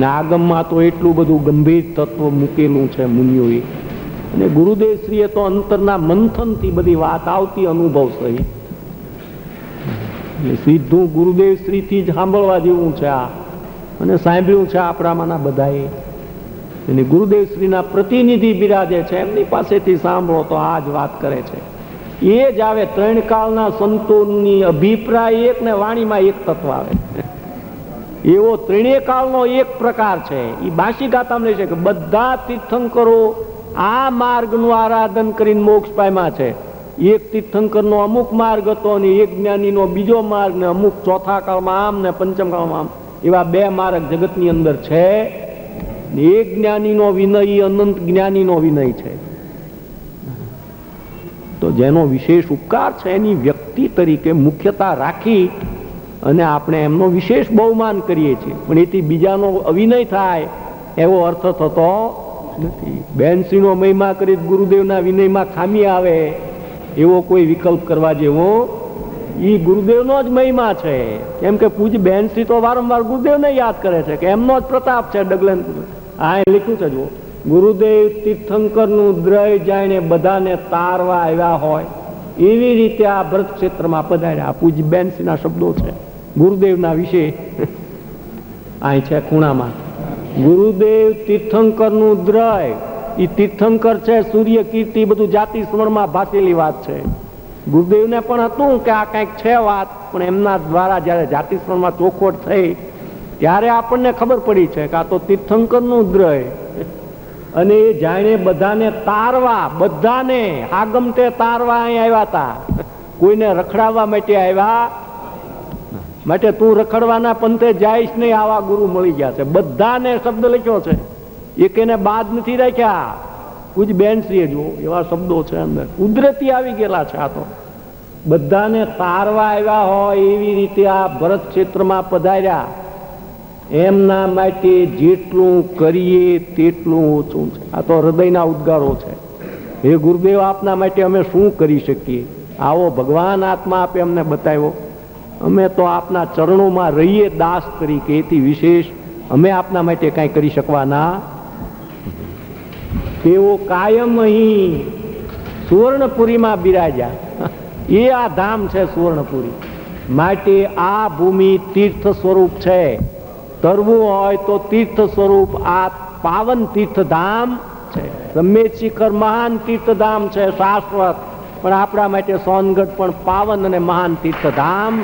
ને આગમમાં તો એટલું બધું ગંભીર તત્વ મૂકેલું છે મુનિઓએ. અને ગુરુદેવશ્રીએ તો અંતરના મંથનથી બધી વાત આવતી અનુભવ સહી એટલે સીધું ગુરુદેવ શ્રીથી જ સાંભળવા જેવું છે આ. અને સાંભળ્યું છે આપણામાંના બધાએ. અને ગુરુદેવ શ્રીના પ્રતિનિધિ બિરાજે છે, એમની પાસેથી સાંભળો તો આ જ વાત કરે છે. એ જ આવે ત્રણ કાળના સંતોની અભિપ્રાય એક ને વાણીમાં એક તત્વ આવે. એવો ત્રણેય કાળનો એક પ્રકાર છે. એ બાંસી ગાતામાં છે કે બધા તીર્થંકરો આ માર્ગનું આરાધન કરીને મોક્ષ પામ્યા છે. એક તીર્થંકરનો અમુક માર્ગ હતો અને એક જ્ઞાનીનો બીજો માર્ગ ને અમુક ચોથા કાળમાં આમ ને પંચમ કાળમાં આમ. એવા બે માર્ગ જગતની અંદર છે. એક જ્ઞાનીનો વિનય, અનંત જ્ઞાનીનો વિનય છે. તો જેનો વિશેષ ઉપકાર છે એની વ્યક્તિ તરીકે મુખ્યતા રાખી અને આપણે એમનો વિશેષ બહુમાન કરીએ છીએ. પણ એથી બીજાનો અવિનય થાય એવો અર્થ થતો નથી. બેનશ્રીનો મહિમા કરી ગુરુદેવના વિનયમાં ખામી આવે એવો કોઈ વિકલ્પ કરવા જેવો એ ગુરુદેવનો જ મહિમા છે. કેમ કે પૂજ બેનશ્રી તો વારંવાર ગુરુદેવને યાદ કરે છે કે એમનો જ પ્રતાપ છે ડગલન આ એ લખ્યું છે, જુઓ. ગુરુદેવ તીર્થંકરનું દ્રય જાણે બધાને તારવા આવ્યા હોય. એવી રીતે આ ભરત ક્ષેત્રમાં પધાર્યા પૂજ બેનસીના શબ્દો છે. ગુરુદેવના વિશે. અહીં છે ખૂણામાં. ગુરુદેવ તીર્થંકરનું દ્રય. એ તીર્થંકર છે, સૂર્ય કીર્તિ, બધું જાતિ સ્મરણમાં ભાસેલી વાત છે. ગુરુદેવને પણ હતું કે આ કંઈક છે વાત, પણ એમના દ્વારા જ્યારે જાતિ સ્મરણમાં ચોખવટ થઈ, ત્યારે આપણને ખબર પડી છે કે આ તો તીર્થંકરનું દ્રય. અને એ જાણે બધાને તારવા, બધાને આગમતે તારવા અહીં આવ્યા હતા. કોઈને રખડાવવા માટે આવ્યા માટે તું રખડવાના પંથે જાઈશ નહીં, આવા ગુરુ મળી ગયા છે. બધાને શબ્દ લખ્યો છે. એક એને બાદ નથી રાખ્યા. કુજ બેનશ્રીએ જુઓ, એવા શબ્દો છે અંદર. કુદરતી આવી ગયેલા છે આ તો. બધાને તારવા આવ્યા હોય એવી રીતે આ ભરત ક્ષેત્રમાં પધાર્યા. એમના માટે જેટલું કરીએ તેટલું ઓછું છે. આ તો હૃદયના ઉદ્ગારો છે. હે ગુરુદેવ, આપના માટે અમે શું કરી શકીએ? આવો ભગવાન આત્મા આપે અમને બતાવ્યો. અમે તો આપના ચરણોમાં રહીએ દાસ તરીકે, એથી વિશેષ અમે આપના માટે કાંઈ કરી શકવાના તેઓ કાયમ અહીં સુવર્ણપુરીમાં બિરાજ્યા. એ આ ધામ છે સુવર્ણપુરી. માટે આ ભૂમિ તીર્થ સ્વરૂપ છે. તરવું હોય તો તીર્થ સ્વરૂપ, આ પાવન તીર્થધામ છે. રમેશ શિખર મહાન તીર્થધામ છે, શાશ્વત. પણ આપણા માટે સોનગઢ પણ પાવન અને મહાન તીર્થધામ.